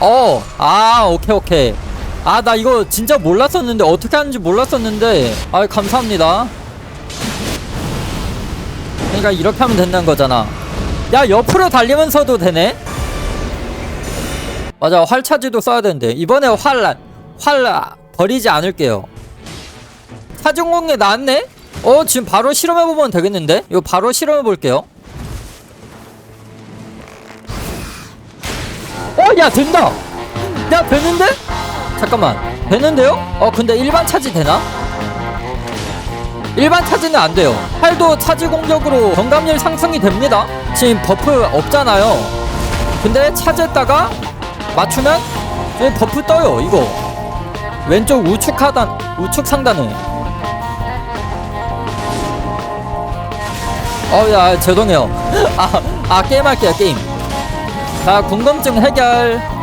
어, 아, 오케이, 오케이. 아, 나 이거 진짜 몰랐었는데, 어떻게 하는지 몰랐었는데, 아, 감사합니다. 그러니까 이렇게 하면 된다는 거잖아. 야, 옆으로 달리면서도 되네? 맞아, 활차지도 써야 되는데. 이번에 활, 활, 버리지 않을게요. 사중공예 나왔네? 어, 지금 바로 실험해보면 되겠는데? 이거 바로 실험해볼게요. 어, 야, 된다! 야, 되는데? 잠깐만. 되는데요? 어, 근데 일반 차지 되나? 일반 차지는 안 돼요. 활도 차지 공격으로 경감률 상승이 됩니다. 지금 버프 없잖아요. 근데 차지했다가 맞추면 버프 떠요, 이거. 왼쪽 우측 하단, 우측 상단에. 어, 야, 죄송해요. 아, 아, 게임할게요, 게임. 자, 궁금증 해결.